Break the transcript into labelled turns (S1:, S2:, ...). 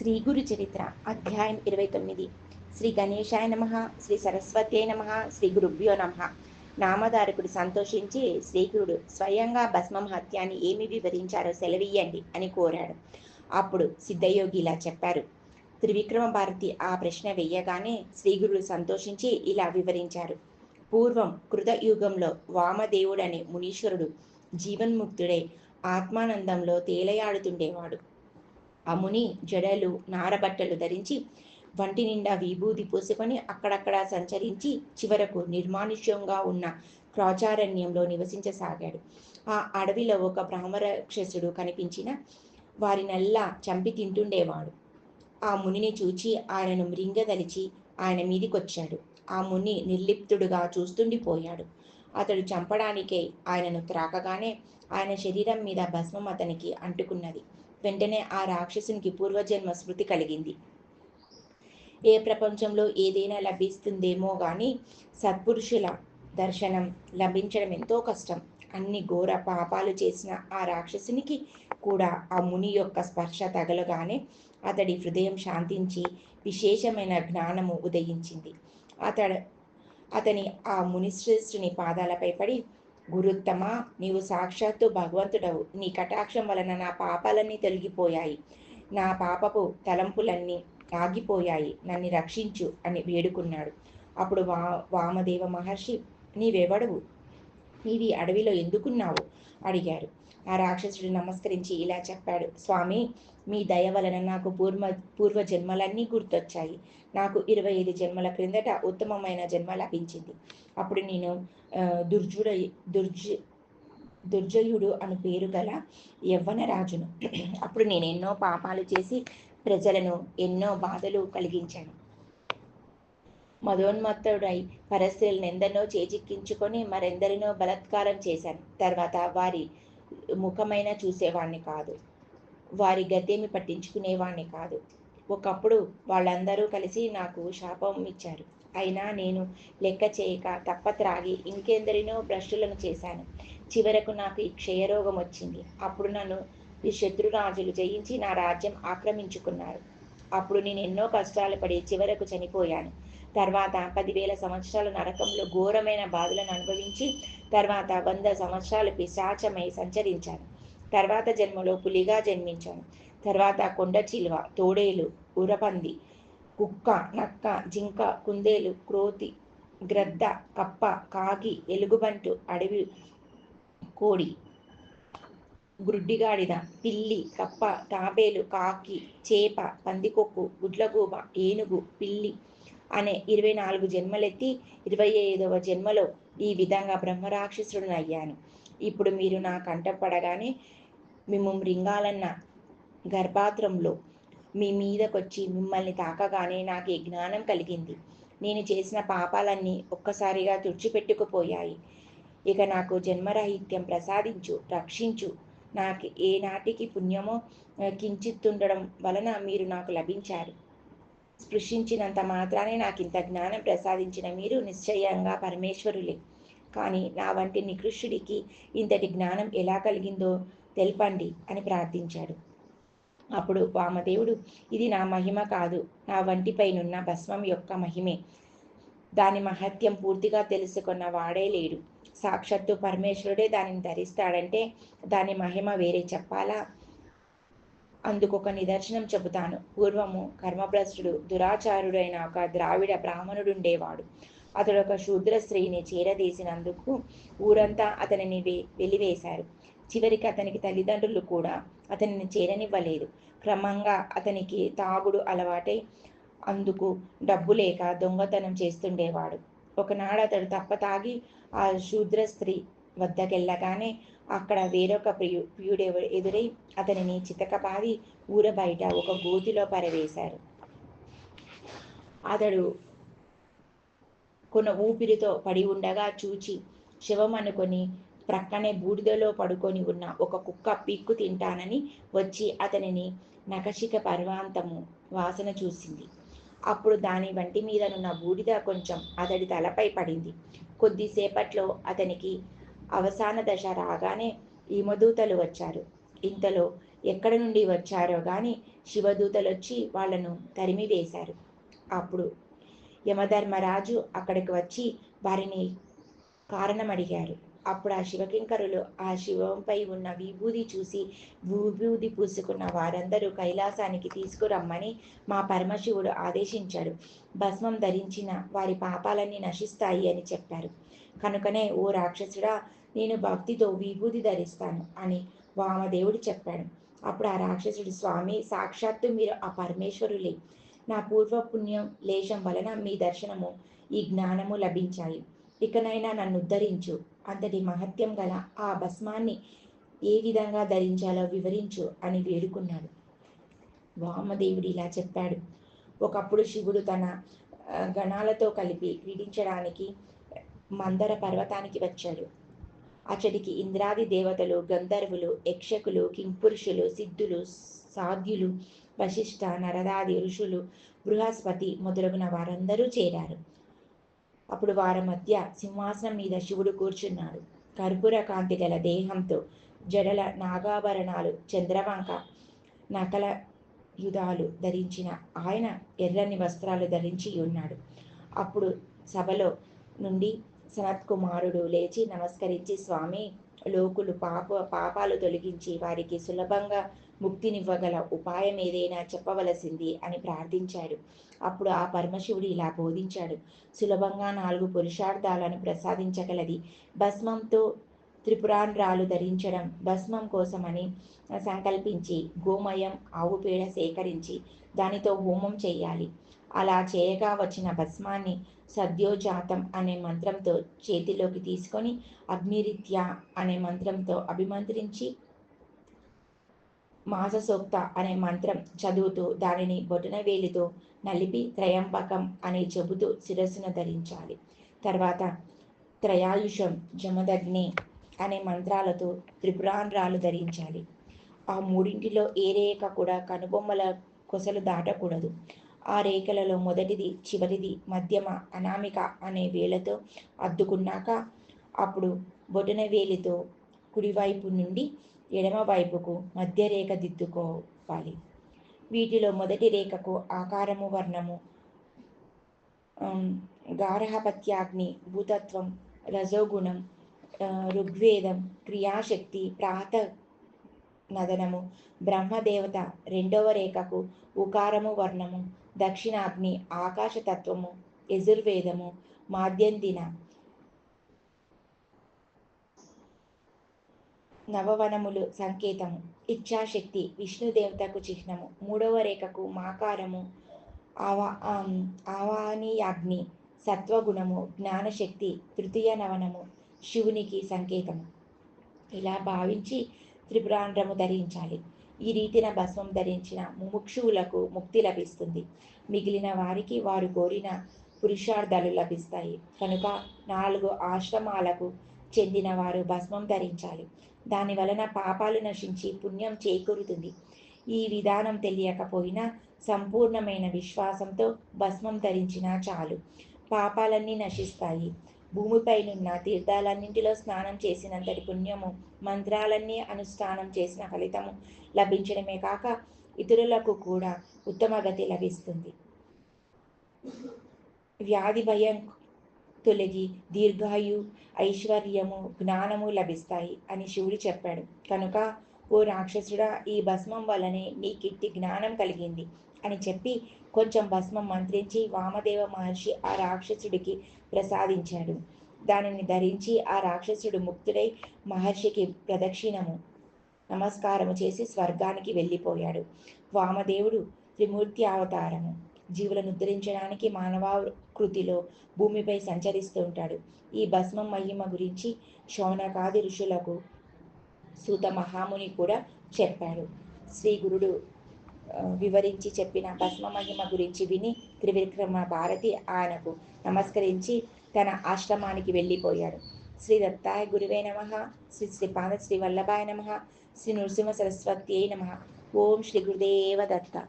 S1: శ్రీ గురు చరిత్ర అధ్యాయం ఇరవై తొమ్మిది. శ్రీ గణేశాయ నమ శ్రీ సరస్వతి నమ శ్రీ గురుభ్యో నమ. నామధారకుడు సంతోషించి శ్రీగురుడు స్వయంగా భస్మహత్యాన్ని ఏమి వివరించారో సెలవియ్యండి అని కోరాడు. అప్పుడు సిద్ధయోగి ఇలా చెప్పారు. త్రివిక్రమ భారతి ఆ ప్రశ్న వెయ్యగానే శ్రీగురుడు సంతోషించి ఇలా వివరించారు. పూర్వం కృతయుగంలో వామదేవుడనే మునీశ్వరుడు జీవన్ముక్తుడై ఆత్మానందంలో తేలయాడుతుండేవాడు. ఆ ముని జడలు నారబట్టలు ధరించి వంటి నిండా విభూది పూసుకొని అక్కడక్కడ సంచరించి చివరకు నిర్మానుష్యంగా ఉన్న క్రాచారణ్యంలో నివసించసాగాడు. ఆ అడవిలో ఒక బ్రహ్మరాక్షసుడు కనిపించిన వారినల్లా చంపి తింటుండేవాడు. ఆ మునిని చూచి ఆయనను మృంగదలిచి ఆయన మీదికొచ్చాడు. ఆ ముని నిర్లిప్తుడుగా చూస్తుండిపోయాడు. అతడు చంపడానికే ఆయనను త్రాకగానే ఆయన శరీరం మీద భస్మం అతనికి అంటుకున్నది. వెంటనే ఆ రాక్షసునికి పూర్వజన్మ స్మృతి కలిగింది. ఏ ప్రపంచంలో ఏదైనా లభిస్తుందేమో కానీ సత్పురుషుల దర్శనం లభించడం ఎంతో కష్టం. అన్ని ఘోర పాపాలు చేసిన ఆ రాక్షసునికి కూడా ఆ ముని యొక్క స్పర్శ తగలగానే అతడి హృదయం శాంతించి విశేషమైన జ్ఞానము ఉదయించింది. అతడు అతని ఆ మునిశ్రేష్ఠుని పాదాలపై పడి గురుత్తమా? నీవు సాక్షాత్తు భగవంతుడవు. నీ కటాక్షం వలన నా పాపాలన్నీ తొలగిపోయాయి. నా పాపపు తలంపులన్నీ ఆగిపోయాయి. నన్ను రక్షించు అని వేడుకున్నాడు. అప్పుడు వా వామదేవ మహర్షి నీవెవడవు? నీవి అడవిలో ఎందుకున్నావు? అడిగారు. ఆ రాక్షసుడు నమస్కరించి ఇలా చెప్పాడు స్వామి మీ దయ వలన నాకు పూర్వ పూర్వ జన్మలన్నీ గుర్తొచ్చాయి. నాకు ఇరవై ఐదు జన్మల క్రిందట ఉత్తమమైన జన్మ లభించింది. అప్పుడు నేను దుర్జుడ దుర్జ దుర్జయుడు అను పేరు గల యవ్వన రాజును. అప్పుడు నేను ఎన్నో పాపాలు చేసి ప్రజలను ఎన్నో బాధలు కలిగించాను. మదోన్మత్తుడై పరస్త్రీలను ఎందరినో చేజిక్కించుకొని మరెందరినో బలత్కారం చేశాను. తర్వాత వారి ముఖమైన చూసేవాడిని కాదు. వారి గతేమి పట్టించుకునేవాడిని కాదు. ఒకప్పుడు వాళ్ళందరూ కలిసి నాకు శాపం ఇచ్చారు. అయినా నేను లెక్క చేయక తప్ప త్రాగి ఇంకెందరినో భ్రష్టులను చేశాను. చివరకు నాకు ఈ క్షయరోగం వచ్చింది. అప్పుడు నన్ను ఈ శత్రురాజులు జయించి నా రాజ్యం ఆక్రమించుకున్నారు. అప్పుడు నేను ఎన్నో కష్టాలు పడి చివరకు చనిపోయాను. తర్వాత పదివేల సంవత్సరాల నరకంలో ఘోరమైన బాధలను అనుభవించి తర్వాత వంద సంవత్సరాలు పిశాచమై సంచరించాను. తర్వాత జన్మలో పులిగా జన్మించాను. తర్వాత కొండ చిలువ తోడేలు ఉరపంది కుక్క నక్క జింక కుందేలు క్రోతి గ్రద్ద కప్ప కాకి ఎలుగుబంటు అడవి కోడి గుడ్డిగాడిద పిల్లి కప్ప తాబేలు కాకి చేప పందికొక్కు గుడ్లగూబ ఏనుగు పిల్లి అనే ఇరవై నాలుగు జన్మలెత్తి ఇరవై ఐదవ జన్మలో ఈ విధంగా బ్రహ్మరాక్షసుడిని అయ్యాను. ఇప్పుడు మీరు నా కంటపడగానే మేము మృంగాలన్న గర్భాత్రంలో మీ మీదకొచ్చి మిమ్మల్ని తాకగానే నాకు ఈ జ్ఞానం కలిగింది. నేను చేసిన పాపాలన్నీ ఒక్కసారిగా తుడిచిపెట్టుకుపోయాయి. ఇక నాకు జన్మరాహిత్యం ప్రసాదించు రక్షించు. నాకు ఏనాటికి పుణ్యమో కించిత్తుండడం వలన మీరు నాకు లభించారు. స్పృశించినంత మాత్రానే నాకు ఇంత జ్ఞానం ప్రసాదించిన మీరు నిశ్చయంగా పరమేశ్వరులే. కానీ నా వంటి నికృష్టుడికి ఇంతటి జ్ఞానం ఎలా కలిగిందో తెలపండి అని ప్రార్థించాడు. అప్పుడు వామదేవుడు ఇది నా మహిమ కాదు. నా వంటిపైనున్న భస్మం యొక్క మహిమే. దాని మహత్యం పూర్తిగా తెలుసుకున్న వాడే లేడు. సాక్షాత్తు పరమేశ్వరుడే దానిని ధరిస్తాడంటే దాని మహిమ వేరే చెప్పాలా? అందుకు ఒక నిదర్శనం చెబుతాను. పూర్వము కర్మభ్రష్టుడు దురాచారుడైన ఒక ద్రావిడ బ్రాహ్మణుడుండేవాడు. అతడు ఒక శూద్ర స్త్రీని చేరదీసినందుకు ఊరంతా అతనిని వెలివేశారు. చివరికి అతనికి తల్లిదండ్రులు కూడా అతనిని చేరనివ్వలేదు. క్రమంగా అతనికి తాగుడు అలవాటై అందుకు డబ్బు లేక దొంగతనం చేస్తుండేవాడు. ఒకనాడు అతడు తప్ప తాగి ఆ శూద్ర స్త్రీ వద్దకెళ్ళగానే అక్కడ వేరొక ప్రియు ప్రియుడు ఎదురై అతనిని చితకపాది ఊర బయట ఒక గోతిలో పరవేశారు. అతడు కొన ఊపిరితో పడి ఉండగా చూచి శవం అనుకొని ప్రక్కనే బూడిదలో పడుకొని ఉన్న ఒక కుక్క పిక్కు తింటానని వచ్చి అతనిని నకశిక పర్వాంతము వాసన చూసింది. అప్పుడు దాని వంటి మీదనున్న బూడిద కొంచెం అతడి తలపై పడింది. కొద్దిసేపట్లో అతనికి అవసాన దశ రాగానే యమదూతలు వచ్చారు. ఇంతలో ఎక్కడ నుండి వచ్చారో గాని శివదూతలు వచ్చి వాళ్ళను తరిమి వేశారు. అప్పుడు యమధర్మరాజు అక్కడికి వచ్చి వారిని కారణం అడిగారు అప్పుడు ఆ శివకింకరులు ఆ శివంపై ఉన్న విభూది చూసి విభూది పూసుకున్న వారందరూ కైలాసానికి తీసుకురమ్మని మా పరమశివుడు ఆదేశించాడు. భస్మం ధరించిన వారి పాపాలన్నీ నశిస్తాయి అని చెప్పారు. కనుకనే ఓ రాక్షసుడా నేను భక్తితో విభూది ధరిస్తాను అని వామదేవుడు చెప్పాడు. అప్పుడు ఆ రాక్షసుడు స్వామి సాక్షాత్తు మీరు ఆ పరమేశ్వరులే. నా పూర్వపుణ్యం లేశం వలన మీ దర్శనము ఈ జ్ఞానము లభించాయి. ఇకనైనా నన్ను ఉద్ధరించు. అంతటి మహత్యం గల ఆ భస్మాన్ని ఏ విధంగా ధరించాలో వివరించు అని వేడుకున్నాడు. వామదేవుడు ఇలా చెప్పాడు. ఒకప్పుడు శివుడు తన గణాలతో కలిపి క్రీడించడానికి మందర పర్వతానికి వచ్చాడు. అచ్చడికి ఇంద్రాది దేవతలు గంధర్వులు యక్షకులు కింపురుషులు సిద్ధులు సాధ్యులు వశిష్ఠ నరదాది ఋషులు బృహస్పతి మొదలగున వారందరూ చేరారు. అప్పుడు వారి మధ్య సింహాసనం మీద శివుడు కూర్చున్నాడు. కర్పూర కాంతి గల దేహంతో జడల నాగాభరణాలు చంద్రవంక నకల యుధాలు ధరించిన ఆయన ఎర్రని వస్త్రాలు ధరించి ఉన్నాడు. అప్పుడు సభలో నుండి సనత్ కుమారుడు లేచి నమస్కరించి స్వామి లోకులు పాప పాపాలు తొలగించి వారికి సులభంగా ముక్తినివ్వగల ఉపాయం ఏదైనా చెప్పవలసింది అని ప్రార్థించాడు. అప్పుడు ఆ పరమశివుడు ఇలా బోధించాడు. సులభంగా నాలుగు పురుషార్థాలను ప్రసాదించగలది. భస్మంతో త్రిపురాంధ్రాలు ధరించడం భస్మం కోసమని సంకల్పించి గోమయం ఆవు పేడ సేకరించి దానితో హోమం చేయాలి. అలా చేయగా వచ్చిన భస్మాన్ని సద్యోజాతం అనే మంత్రంతో చేతిలోకి తీసుకొని అగ్నిరిత్య అనే మంత్రంతో అభిమంత్రించి మాససోక్త అనే మంత్రం చదువుతూ దానిని బొటన వేలితో నలిపి త్రయంబకం అని చెబుతూ శిరస్సును ధరించాలి. తర్వాత త్రయాయుషం జమదగ్ని అనే మంత్రాలతో త్రిపురాంధ్రాలు ధరించాలి. ఆ మూడింటిలో ఏ రేఖ కూడా కనుబొమ్మల కొసలు దాటకూడదు. ఆ రేఖలలో మొదటిది చివరిది మధ్యమ అనామిక అనే వేలతో అద్దుకున్నాక అప్పుడు బొటన వేలితో కుడివైపు నుండి ఎడమ వైపుకు మధ్య రేఖ దిద్దుకోవాలి. వీటిలో మొదటి రేఖకు ఆకారము వర్ణము గారహపత్యాగ్ని భూతత్వం రజోగుణం ఋగ్వేదం క్రియాశక్తి ప్రాత నదనము బ్రహ్మదేవత రెండవ రేఖకు ఉకారము వర్ణము దక్షిణాగ్ని ఆకాశతత్వము యజుర్వేదము మాధ్యందిన నవవనములు సంకేతము ఇచ్ఛాశక్తి విష్ణుదేవతకు చిహ్నము మూడవ రేఖకు మాకారము ఆవా ఆవానీయాగ్ని సత్వగుణము జ్ఞానశక్తి తృతీయ నవనము శివునికి సంకేతం. ఇలా భావించి త్రిపురాండ్రము ధరించాలి. ఈ రీతిన భస్మం ధరించిన ముముక్షువులకు ముక్తి లభిస్తుంది. మిగిలిన వారికి వారు కోరిన పురుషార్థాలు లభిస్తాయి. కనుక నాలుగు ఆశ్రమాలకు చెందిన వారు భస్మం ధరించాలి. దాని వలన పాపాలు నశించి పుణ్యం చేకూరుతుంది. ఈ విధానం తెలియకపోయినా సంపూర్ణమైన విశ్వాసంతో భస్మం ధరించినా చాలు. పాపాలన్నీ నశిస్తాయి. భూమిపైనున్న తీర్థాలన్నింటిలో స్నానం చేసినంతటి పుణ్యము మంత్రాలన్నీ అనుష్ఠానం చేసిన ఫలితము లభించడమే కాక ఇతరులకు కూడా ఉత్తమ గతి లభిస్తుంది. వ్యాధి భయం తొలగి దీర్ఘాయు ఐశ్వర్యము జ్ఞానము లభిస్తాయి అని శివుడు చెప్పాడు. కనుక ఓ రాక్షసుడా ఈ భస్మం వల్లనే నీకిట్టి జ్ఞానం కలిగింది అని చెప్పి కొంచెం భస్మం మంత్రించి వామదేవ మహర్షి ఆ రాక్షసుడికి ప్రసాదించాడు. దానిని ధరించి ఆ రాక్షసుడు ముక్తుడై మహర్షికి ప్రదక్షిణము నమస్కారము చేసి స్వర్గానికి వెళ్ళిపోయాడు. వామదేవుడు త్రిమూర్తి అవతారము. జీవులను ఉద్ధరించడానికి మానవాకృతిలో భూమిపై సంచరిస్తూ ఉంటాడు. ఈ భస్మం మహిమ గురించి శౌనకాది ఋషులకు సూత మహాముని కూడా చెప్పాడు. శ్రీ గురుడు వివరించి చెప్పిన భస్మ మహిమ గురించి విని త్రివిక్రమ భారతి ఆయనకు నమస్కరించి తన ఆశ్రమానికి వెళ్ళిపోయాడు. శ్రీ దత్తాయ గురువే నమ. శ్రీ శ్రీపాద శ్రీ వల్లభాయ నమ. శ్రీ నృసింహ సరస్వతి నమ. ఓం శ్రీ గురుదేవ దత్త.